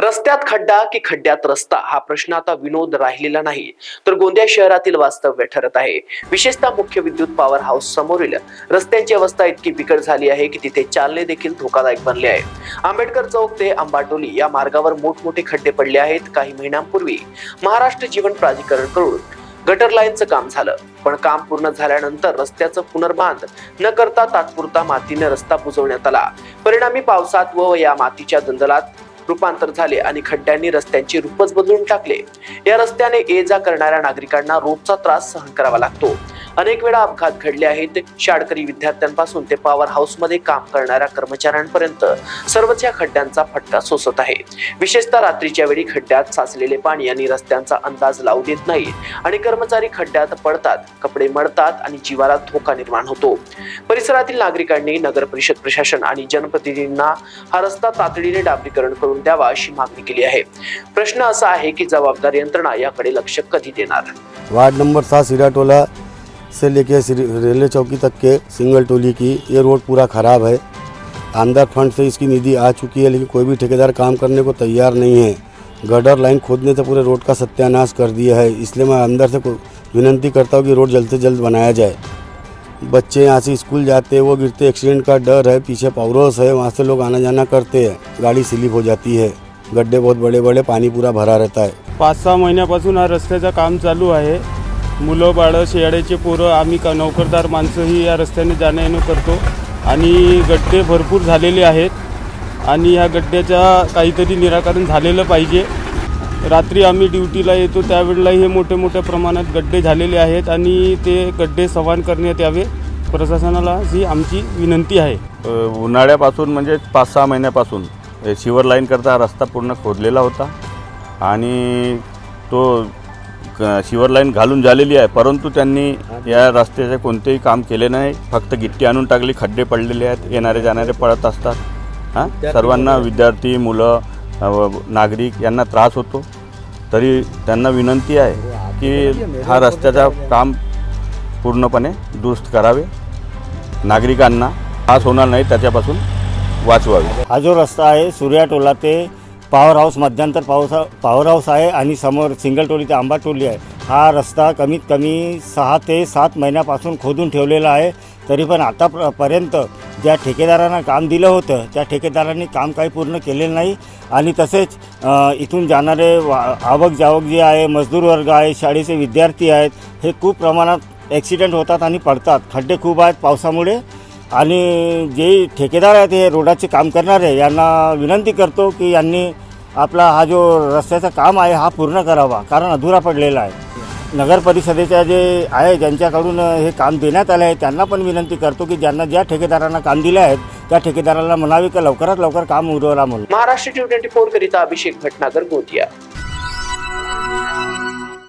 रस्त्यात खड्डा की खड्ड्यात रस्ता? हा प्रश्न आता विनोद राहिलेला नाही तर गोंदिया शहरातील वास्तव्य ठरत आहे. विशेषतः मुख्य विद्युत पॉवर हाऊस समोरील रस्त्यांची अवस्था इतकी बिकट झाली आहे की तिथे चालणे देखील धोकादायक बनले आहे. आंबेडकर चौक ते अंबाटोली या मार्गावर मोठमोठे खड्डे पडले आहेत काही महिन्यांपूर्वी. महाराष्ट्र जीवन प्राधिकरणकडून गटर लाईनचं काम झालं. पण काम पूर्ण झाल्यानंतर रस्त्याचं पुनर्बांध न करता तात्पुरता मातीने रस्ता बुजवण्यात आला. परिणामी पावसात व या मातीच्या दंदलात रूपांतर झाले आणि खड्ड्यांनी रस्त्यांची रूपच बदलून टाकले. या रस्त्याने ये जा करणाऱ्या नागरिकांना रोजचा त्रास सहन करावा लागतो. अनेक वेळा अपघात घडले आहेत. शाळकरी विद्यार्थ्यांपासून ते पॉवर हाऊसमध्ये काम करणाऱ्या कर्मचाऱ्यांपर्यंत सर्वच या खड्ड्यांचा फटका सोसत आहे. विशेषतः रात्रीच्या वेळी खड्ड्यात साचलेले पाणी आणि रस्त्यांचा अंदाज लावू देत नाही आणि कर्मचारी खड्ड्यात पडतात कपडे मळतात आणि जीवाला धोका निर्माण होतो. परिसरातील नागरिकांनी नगर परिषद प्रशासन आणि जनप्रतिनिधींना हा रस्ता तातडीने डांबरीकरण करून द्यावा अशी मागणी केली आहे. प्रश्न असा आहे की जबाबदार यंत्रणा याकडे लक्ष कधी देणार? वार्ड नंबर सहा सिराटोला से लेके रेलवे चौकी तक के सिंगल टोली की ये रोड पूरा ख़राब है। आमदार फंड से इसकी निधि आ चुकी है, लेकिन कोई भी ठेकेदार काम करने को तैयार नहीं है। गडर लाइन खोदने से पूरे रोड का सत्यानाश कर दिया है, इसलिए मैं अंदर से को- विनंती करता हूँ कि रोड जल्द से जल्द बनाया जाए। बच्चे यहाँ से स्कूल जाते हैं, वो गिरते, एक्सीडेंट का डर है, पीछे पावरोस है, वहाँ से लोग आना जाना करते हैं, गाड़ी स्लिप हो जाती है। गड्ढे बहुत बड़े बड़े पानी पूरा भरा रहता है। पाच सहा महिन्यापासून हा रस्त्याचं काम चालू आहे. मुलं बाळं शेळ्याचे पोरं आम्ही का नोकरदार माणसंही या रस्त्याने जाणं येणं करतो. आणि गड्डे भरपूर झालेले आहेत. आणि ह्या गड्ड्याच्या काहीतरी निराकरण झालेलं पाहिजे. रात्री आम्ही ड्युटीला येतो त्यावेळेला हे मोठे मोठ्या प्रमाणात गड्डे झालेले आहेत आणि ते गड्डे सवान करण्यात यावे. प्रशासनाला ही आमची विनंती आहे. उन्हाळ्यापासून म्हणजे पाच सहा महिन्यापासून शिवर लाईन करता रस्ता पूर्ण खोदलेला होता. आणि तो शिवर लाईन घालून झालेली आहे. परंतु त्यांनी या रस्त्याचे कोणतेही काम केले नाही. फक्त गिट्टी आणून टाकली खड्डे पडलेले आहेत येणारे जाणारे पडत असतात. हां? सर्वांना विद्यार्थी मुलं नागरिक यांना त्रास होतो. तरी त्यांना विनंती आहे की हा रस्त्याचा काम पूर्णपणे दुरुस्त करावे. नागरिकांना त्रास होणार नाही त्याच्यापासून वाचवावे. हा जो रस्ता आहे सूर्याटोला ते पॉवर हाऊस मध्यंतर पाऊस पॉवर हाऊस आहे आणि समोर सिंगल टोली ते आंबा टोली आहे. हा रस्ता कमीत कमी सहा ते सात महिन्यापासून खोदून ठेवलेला आहे. तरी पण आता पर्यंत ज्या ठेकेदारांना काम दिलं होतं त्या ठेकेदारांनी काम काही पूर्ण केलेलं नाही. आणि तसेच इथून जाणारे वा आवक जावक जे आहे मजदूर वर्ग आहे शाळेचे विद्यार्थी आहेत हे खूप प्रमाणात ॲक्सिडेंट होतात आणि पडतात. खड्डे खूप आहेत पावसामुळे. आणि जे ठेकेदार आहेत हे रोडाचे काम करणारे यांना विनंती करतो की यांनी आपला हा जो रस्त्याचं काम आहे हा पूर्ण करावा. कारण अधुरा पडलेला आहे. नगर परिषदेच्या जे आहे ज्यांच्याकडून हे काम देण्यात आलं आहे त्यांना पण विनंती करतो की ज्यांना ज्या ठेकेदारांना काम दिले आहेत त्या ठेकेदाराला म्हणावे की लवकरात लवकर काम उरवला म्हणून. महाराष्ट्र ट्वेंटी फोर करिता अभिषेक भटनागर गोंदिया.